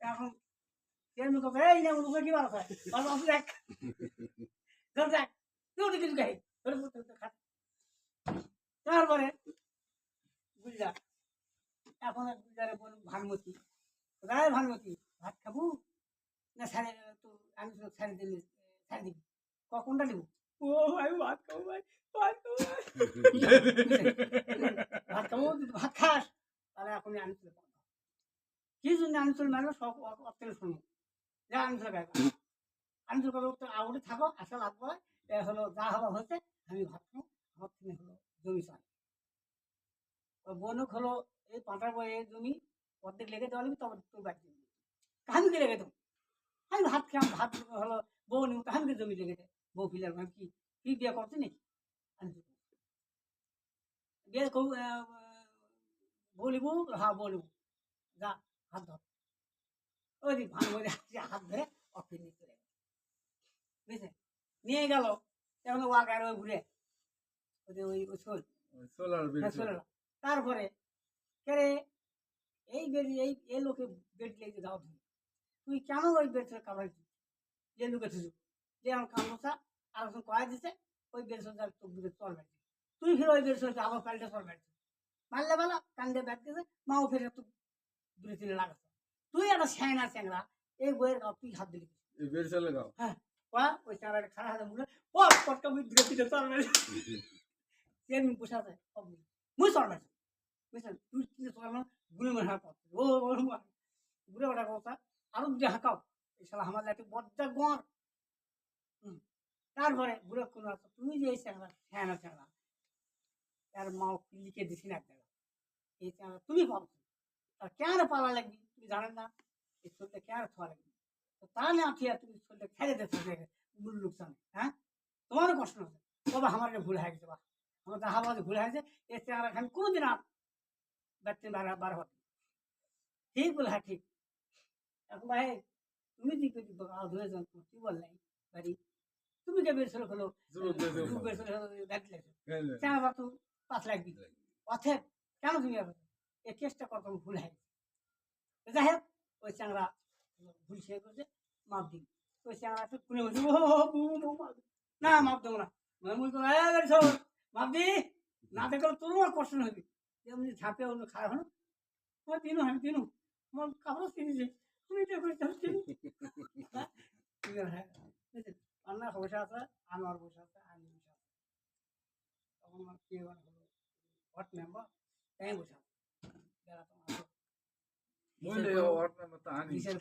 এখন চেয়ারম্যান কথা এই না ওকে কি বার হয় বাবা আপনি দেখ ধর দেখ তুই ওটা কিছু খাই ধরে খা তারপরে গুলজার এখন গুলজারে বলুন ভানুমতি কোথায় ভানুমতি ভাত খাব না স্যারে তো আমি তো স্যারে দিলি স্যারে দিবি কখনটা দেবো ও ভাই ভাত খাব ভাই ভাত খাব। ভাত খাব ভাত খাস তাহলে এখনই আমি তুলে কি জন্য আমি তুলে মারবো সব অত্যাচার শুনব যা আমি তোর কথা উত্তর আউটে থাকো করে। এ হলো, যা হওয়া হচ্ছে আমি খাব। আমার থেকে হলো জমি চাই বনুক হলো, এই পাঁটার বয়ে জমি, অর্ধেক লেগে দেওয়া লাগবে তবে তোর বাড়ি দিবি কাহামিকে লেগে দেবো আমি ভাত খেলাম ভাত হলো, বউ নিব কাহামিকে জমি লেগে দে বউ ফিলার আমি কি কি বিয়ে করতে নাকি? আমি বিয়ে বলিব হ্যাঁ বলিব। যা হাত ধর। ওই দিক ভাঙ করে হাত ধরে অফিস নিয়ে চলে গেল। বুঝছে? নিয়ে গেল। এখন ওয়াক আর ওই ঘুরে। ওই ওই শোল। সোলার হ্যাঁ, তারপরে কেরে এই বেরি এই এই লোকে বেড লেগে দাও তুমি তুই কেন ওই বেড থেকে কামড়াই যে লোকে থুজু যে আমার কামড়া আর এখন কয়া দিছে ওই বেড সজ্জার চোখ দিকে চল তুই ফিরে ওই বেড সজ্জা আবার পাল্টে চল বেড়ছে মারলে বেলা কান্দে ব্যাগ দিছে মাও ফিরে তুই দূরে তিনে লাগাচ্ছে তুই একটা স্যাংরা স্যাংরা। এই বইয়ের গাও তুই হাত দিলি। এই বেল চলে গাও? ওয়া ওই চাঁড়াটা খারাপ হাতে মুড়ে ও পটকা মুই দূরে তিনে চল বেড়ছে সে আমি বসে আছে মুই চল বেড়ছে বুঝছেন? তুই তিনে চল না গুনে হয় পথ। ও ও ঘুরে ওটা কথা আরও দুটো হাঁকাও এই শালা আমার লাঠি বড্ডা গড়। তারপরে ঘুরে কোনো আছে তুমি যে এই হ্যাঁ না চ্যাংরা তার লিখে দিছি না এই তুমি পাবো আর কেন পালা লাগবি তুমি জানেন না এই চলতে কেন থোয়া লাগবি তো না ঠিক তুমি চলতে খেলে দিতে মূল লোকসান হ্যাঁ তোমারও কষ্ট হবে বাবা আমার ভুল হয়ে গেছে বা আমার বাজে ভুল হয়ে গেছে এই চ্যাংরা আমি কোনোদিন আর ব্যক্তি বার হবে ঠিক বলে হ্যাঁ ঠিক এখন ভাই তুমি কি করি ধরে যান কি বললাই বাড়ি তুমি কে বের ছিল হলো বের ছিল দেখলে হ্যাঁ, বা তো পাঁচ লাগবি অথেব কেন তুমি এই কেসটা কত ভুল হয়ে গেছে। তো যাই হোক ওই চাংরা ভুল সে করছে মাপ দিন ওই চাংরা তো কুনে বলছে। না মাপ দেবো না। "এই বের সর, মাপ দি না দেখলে তোরও আর কষ্ট হবে যেমনি ঝাঁপে অন্য খারাপ হলো। তোমার দিনু আমি দিনু আমার কাপড় কিনেছে আমি এটা হ্যাঁ? বসে আছে আনোয়ার বসে আছে আমি বসে আছে। তখন আমার কে হট মেম্বার তাই বসে আছে। বেলা তোমার মনে হয় ওর নাম তো আনি কিসের